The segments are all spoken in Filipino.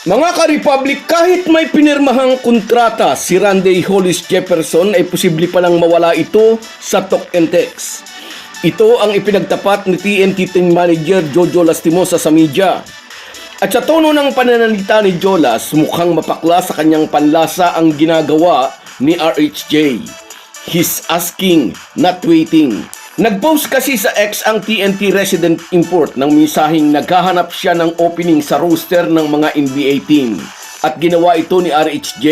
Mga ka-Republic, kahit may pinirmahang kontrata si Randy Hollis Jefferson ay posible palang mawala ito sa talk and text. Ito ang ipinagtapat ni TNT Team Manager Jojo Lastimosa sa media. At sa tono ng pananalita ni Jolas, mukhang mapakla sa kanyang panlasa ang ginagawa ni RHJ. He's asking, not waiting. Nag-post kasi sa X ang TNT resident import ng misahing naghahanap siya ng opening sa roster ng mga NBA team. At ginawa ito ni RHJ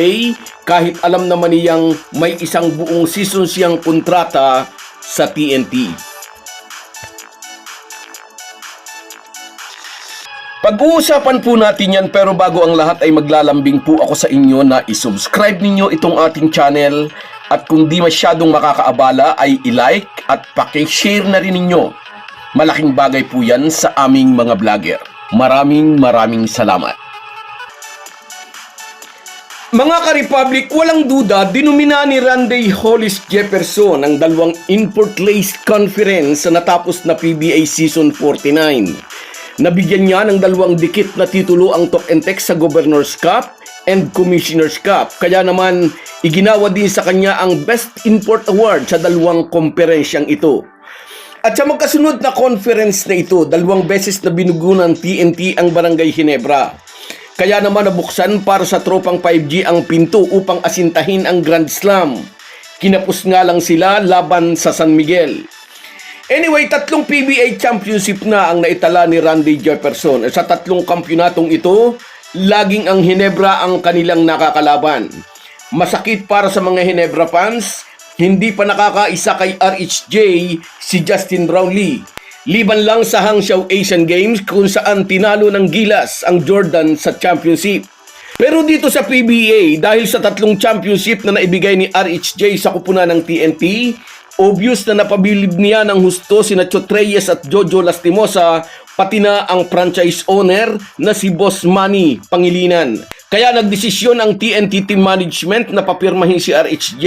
kahit alam naman niyang may isang buong season siyang kontrata sa TNT. Pag-uusapan po natin yan pero bago ang lahat ay maglalambing po ako sa inyo na isubscribe ninyo itong ating channel kung di masyadong makakaabala ay i-like at paki-share na rin ninyo. Malaking bagay po yan sa aming mga vlogger. Maraming maraming salamat. Mga ka-Republic, walang duda, dinumina ni Randy Hollis Jefferson ang dalawang Import Lace Conference sa natapos na PBA Season 49. Nabigyan niya ng dalawang dikit na titulo ang Talk and Text sa Governor's Cup and Commissioner's Cup. Kaya naman, iginawa din sa kanya ang Best Import Award sa dalawang komperensyang ito. At sa magkasunod na conference na ito, dalawang beses na binugunan TNT ang Barangay Ginebra. Kaya naman nabuksan para sa tropang 5G ang pinto upang asintahin ang Grand Slam. Kinapos nga lang sila laban sa San Miguel. Anyway, tatlong PBA championship na ang naitala ni Randy Jefferson. Sa tatlong kampyonatong ito, laging ang Hinebra ang kanilang nakakalaban. Masakit para sa mga Hinebra fans, hindi pa nakakaisa kay RHJ si Justin Brownlee. Liban lang sa Hangzhou Asian Games kung saan tinalo ng Gilas ang Jordan sa championship. Pero dito sa PBA, dahil sa tatlong championship na naibigay ni RHJ sa kupunan ng TNT, obvious na napabilib niya ng husto si Nacho Reyes at Jojo Lastimosa, pati na ang franchise owner na si Boss Manny Pangilinan. Kaya nagdesisyon ang TNT Team Management na papirmahin si RHJ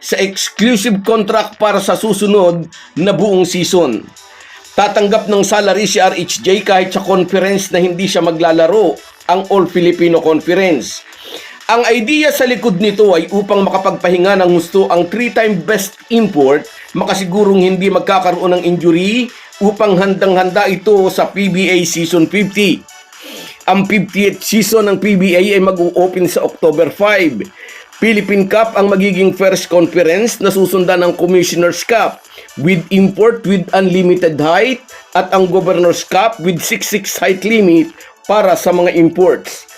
sa exclusive contract para sa susunod na buong season. Tatanggap ng salary si RHJ kahit sa conference na hindi siya maglalaro, ang All Filipino Conference. Ang idea sa likod nito ay upang makapagpahinga ng gusto ang three-time best import, makasigurong hindi magkakaroon ng injury upang handang-handa ito sa PBA Season 50. Ang 50th season ng PBA ay mag-open sa October 5. Philippine Cup ang magiging first conference na susundan ng Commissioner's Cup with import with unlimited height at ang Governor's Cup with 6'6 height limit para sa mga imports.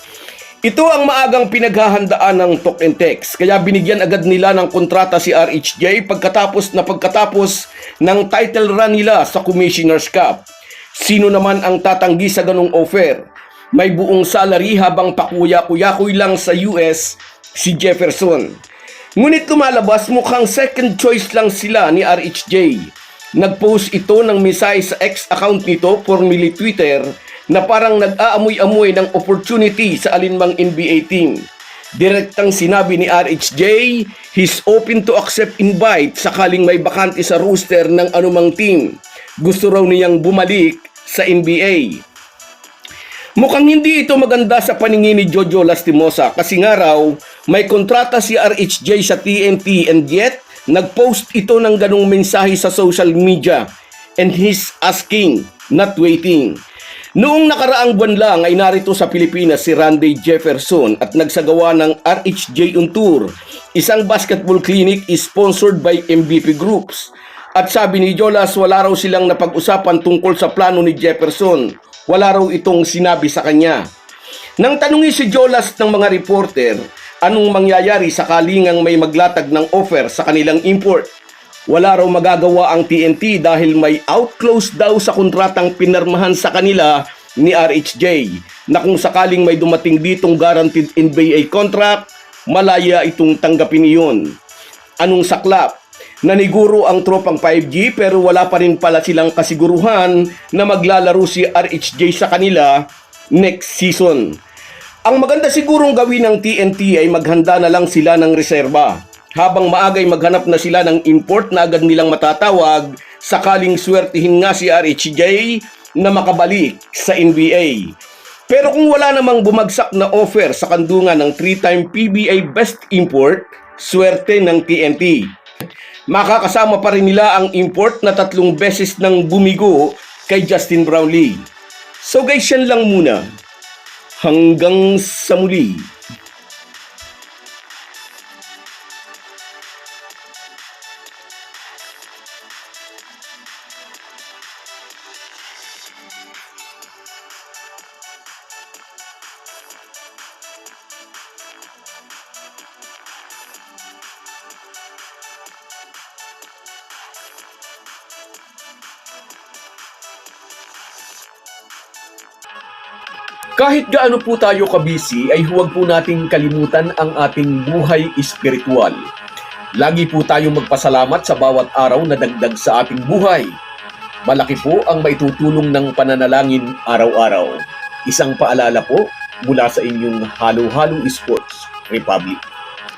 Ito ang maagang pinaghahandaan ng Talk and Text, kaya binigyan agad nila ng kontrata si RHJ pagkatapos na pagkatapos ng title run nila sa Commissioner's Cup. Sino naman ang tatanggi sa ganong offer? May buong salary habang pakuya-kuyakoy lang sa US si Jefferson. Ngunit lumalabas mukhang second choice lang sila ni RHJ. Nag-post ito ng mensahe sa ex account nito, formerly Twitter, na parang nag-aamoy-amoy ng opportunity sa alinmang NBA team. Direktang sinabi ni RHJ, he's open to accept invite sakaling may bakante sa roster ng anumang team. Gusto raw niyang bumalik sa NBA. Mukhang hindi ito maganda sa paningin ni Jojo Lastimosa kasi nga raw may kontrata si RHJ sa TNT and yet nag-post ito ng ganong mensahe sa social media and he's asking, not waiting. Noong nakaraang buwan lang ay narito sa Pilipinas si Randy Jefferson at nagsagawa ng RHJ on Tour, isang basketball clinic is sponsored by MVP Groups. At sabi ni Jolas wala raw silang napag-usapan tungkol sa plano ni Jefferson. Wala raw itong sinabi sa kanya. Nang tanungin si Jolas ng mga reporter, anong mangyayari sakaling ang may maglatag ng offer sa kanilang import? Wala raw magagawa ang TNT dahil may outclose daw sa kontratang pinarmahan sa kanila ni RHJ na kung sakaling may dumating ditong guaranteed NBA contract, malaya itong tanggapin iyon. Anong saklap? Naniguro ang tropang 5G pero wala pa rin pala silang kasiguruhan na maglalaro si RHJ sa kanila next season. Ang maganda sigurong gawin ng TNT ay maghanda na lang sila ng reserba. Habang maagay maghanap na sila ng import na agad nilang matatawag sakaling swertihin nga si RHJ na makabalik sa NBA. Pero kung wala namang bumagsak na offer sa kandungan ng 3-time PBA Best Import, swerte ng TNT. Makakasama pa rin nila ang import na tatlong beses ng bumigo kay Justin Brownlee. So guys, yan lang muna. Hanggang sa muli. Kahit gaano po tayo kabisi ay huwag po nating kalimutan ang ating buhay espiritual. Lagi po tayo magpasalamat sa bawat araw na dagdag sa ating buhay. Malaki po ang maitutulong ng pananalangin araw-araw. Isang paalala po mula sa inyong Halo Halo Sports Republic.